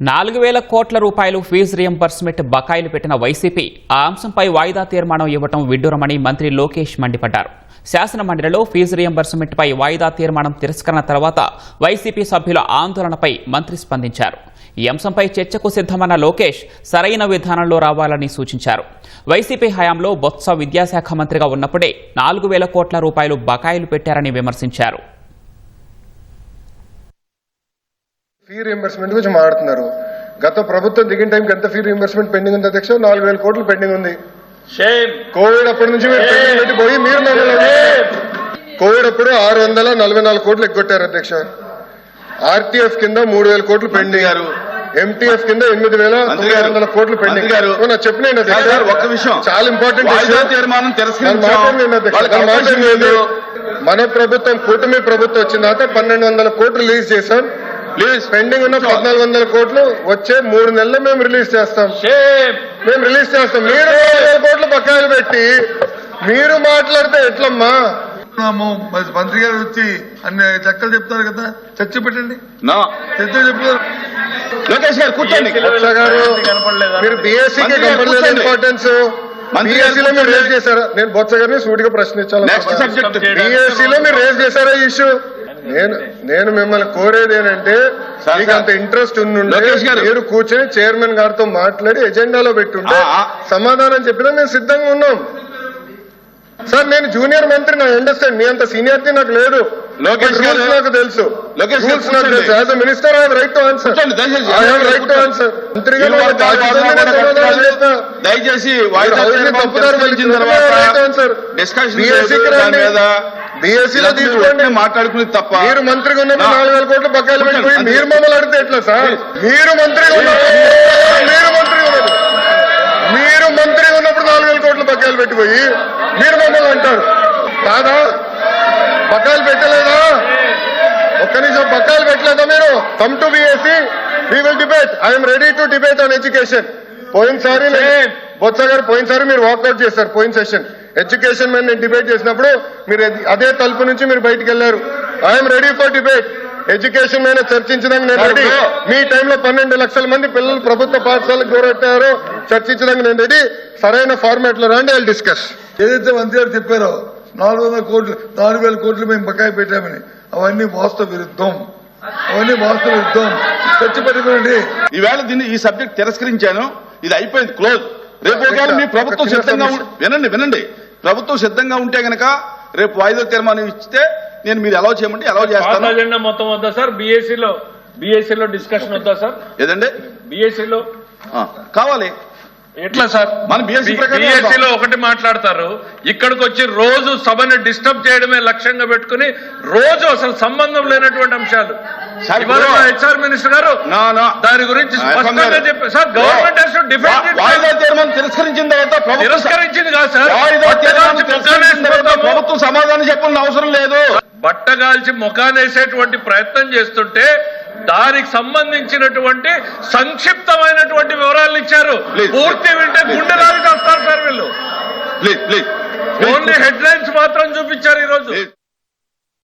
నాలుగు వేల కోట్ల రూపాయలు ఫీజు రియంబర్స్మెంట్ బకాయిలు పెట్టిన వైసీపీ ఆ అంశంపై వాయిదా తీర్మానం ఇవ్వటం విడ్డూరమని మంత్రి లోకేష్ మండిపడ్డారు. శాసనమండలిలో ఫీజు రియంబర్స్మెంట్పై వాయిదా తీర్మానం తిరస్కరణ తర్వాత వైసీపీ సభ్యుల ఆందోళనపై మంత్రి స్పందించారు. ఈ అంశంపై చర్చకు సిద్ధమన్న లోకేష్ సరైన విధానంలో రావాలని సూచించారు. వైసీపీ హయాంలో బొత్స విద్యాశాఖ మంత్రిగా ఉన్నప్పుడే నాలుగు వేల కోట్ల రూపాయలు బకాయిలు పెట్టారని విమర్శించారు. ఫీ రీఎంబర్స్మెంట్ గురించి మాట్లాడుతున్నారు. గత ప్రభుత్వం దిగిన టైంకి ఎంత ఫీ రీఎంబర్స్మెంట్ పెండింగ్ ఉంది అధ్యక్ష? నాలుగు వేల కోట్లు పెండింగ్ ఉంది. కోవిడ్ అప్పటి నుంచి మీరు పెండింగ్ పెట్టి పోయి మీరు కోవిడ్ అప్పుడు ఆరు వందల నలభై నాలుగు కోట్లు ఎగ్గొట్టారు అధ్యక్ష. ఆర్టీఎఫ్ కింద మూడు వేల కోట్లు పెండింగ్ గారు. ఎంటీఎఫ్ కింద ఎనిమిది వేల తొమ్మిది. వందల కోట్లు పెండింగ్. నాకు సార్, ఒక్క విషయం. చాలా ఇంపార్టెంట్ తీర్మానం. మన ప్రభుత్వం కూటమి ప్రభుత్వం వచ్చిన తర్వాత పన్నెండు వందల కోట్లు రిలీజ్ చేశాం. ప్లీజ్ పెండింగ్ ఉన్న పద్నాలుగు వందల కోట్లు వచ్చే మూడు నెలలు మేము రిలీజ్ చేస్తాం. షేమ్ మేము రిలీజ్ చేస్తాం. మీరు కోట్లు బకాయిలు పెట్టి మీరు మాట్లాడితే ఎట్లమ్మా? మంత్రి గారు వచ్చి అన్ని లెక్కలు చెప్తారు కదా. చర్చ పెట్టండి. నో. చర్చ చెప్తారు. లోకేష్ గారు కూర్చోండి. గారు మీరు బీఎస్సీకి గారు కనపడలేదు. ఇంపార్టెన్స్ బీఎస్సీలో మీరు రేజ్. చేశారా? నేను బొత్స గారిని సూటిగా ప్రశ్నించాలి నెక్స్ట్ సబ్జెక్ట్ బీఎస్సీలో మీరు రేజ్ చేశారా ఈ ఇష్యూ నేను నేను మిమ్మల్ని కోరేది ఏంటంటే మీకు. అంత ఇంట్రెస్ట్. మీరు కూర్చొని చైర్మన్ గారితో మాట్లాడి ఎజెండాలో పెట్టుంటే. సమాధానం చెప్పినా మేము సిద్ధంగా ఉన్నాం సార్ నేను జూనియర్ మంత్రి నా అండర్స్టాండ్ మీ అంత సీనియారిటీ నాకు లేదు లోకేష్ గారు. నాకు తెలుసు లోకేష్ గారు నాకు. తెలుసు as a minister I right to answer దయచేసి. I have right to answer. దయచేసి వాయిదా తప్పుదారి పట్టించిన తర్వాత. డిస్కషన్. మీద తీసుకోండి. మాట్లాడుకునేది తప్ప మీరు మంత్రిగా ఉన్నప్పుడు నా- నాలుగు వేల కోట్లు బకాయిలు అంతే. మీరు మమ్మల్ని అడిగితే ఎట్లా సార్ మీరు మంత్రిగా మీరు మంత్రిగా ఉన్నప్పుడు మీరు మంత్రిగా ఉన్నప్పుడు నాలుగు వేల కోట్లు బకాయిలు పెట్టిపోయి మీరు మమ్మల్ని అంటారు కాదా బకాయిలు పెట్టలేదా? ఒక్క నిమిషం బకాయిలు పెట్టలేదా మీరు? Come to BSc we will debate I'm ready to debate on education పోయినసారి బొత్స గారు పోయినసారి మీరు వాకౌట్ చేశారు పోయిన సెషన్ ఎడ్యుకేషన్ మీద నేను డిబేట్ చేసినప్పుడు మీరు అది- అదే తలుపు నుంచి మీరు బయటికి వెళ్ళారు. I'm ready for debate education మీద చర్చించడానికి నేను రెడీ మీ టైంలో పన్నెండు లక్షల మంది పిల్లలు ప్రభుత్వ పాఠశాలకు దూరెట్టారో చర్చించడానికి నేను రెడీ సరైన ఫార్మాట్లో రండి ఐ డిస్కస్ ఏదైతే మంత్రి గారు చెప్పారో నాలుగు వందల కోట్లు నాలుగు వేల కోట్లు మేము బకాయి పెట్టామని. అవన్నీ వాస్తవ విరుద్ధం. అవన్నీ వాస్తవ విరుద్ధం. చర్చ పెట్టుకోండి ఈవేళ దీన్ని ఈ సబ్జెక్ట్ తిరస్కరించాను. ఇది అయిపోయింది క్లోజ్. రేపు ఒకవేళ మీ ప్రభుత్వం సిద్ధంగా. వినండి వినండి. ప్రభుత్వం సిద్ధంగా ఉంటే గనక రేపు వాయిదా తీర్మానం ఇస్తే నేను మీరు ఎలా చేయమంటే ఎలా చేస్తాను. అజెండా మొత్తం వద్దా సార్? బీఎస్సీలో బీఎస్సీలో డిస్కషన్ వద్దా సార్? ఏదండి? బీఎస్సీలో ఆ, కావాలి. ఎట్లా సార్? మన BSc ప్రకారం బీఎస్సీలో ఒకటి మాట్లాడతారు. ఇక్కడికి వచ్చి రోజు సభని డిస్టర్బ్ చేయడమే లక్ష్యంగా పెట్టుకుని రోజు అసలు సంబంధం లేనటువంటి అంశాలు. హెచ్ఆర్ మినిస్టర్ గారు. దాని గురించి స్పష్టంగా. చెప్పారు. సార్ గవర్నమెంట్ తిరస్కరించిన తర్వాత తిరస్కరించింది కాదు సార్. ప్రభుత్వం సమాధానం చెప్పాల్సిన అవసరం లేదు. బట్టగాల్చి ముఖానేసేటువంటి ప్రయత్నం చేస్తుంటే దానికి సంబంధించినటువంటి సంక్షిప్తమైనటువంటి వివరాలు ఇచ్చారు. పూర్తి వింటే గుండె రాలి చేస్తారు సార్ వీళ్ళు. ఓన్లీ హెడ్ లైన్స్ మాత్రం చూపించారు ఈ రోజు ప్లీజ్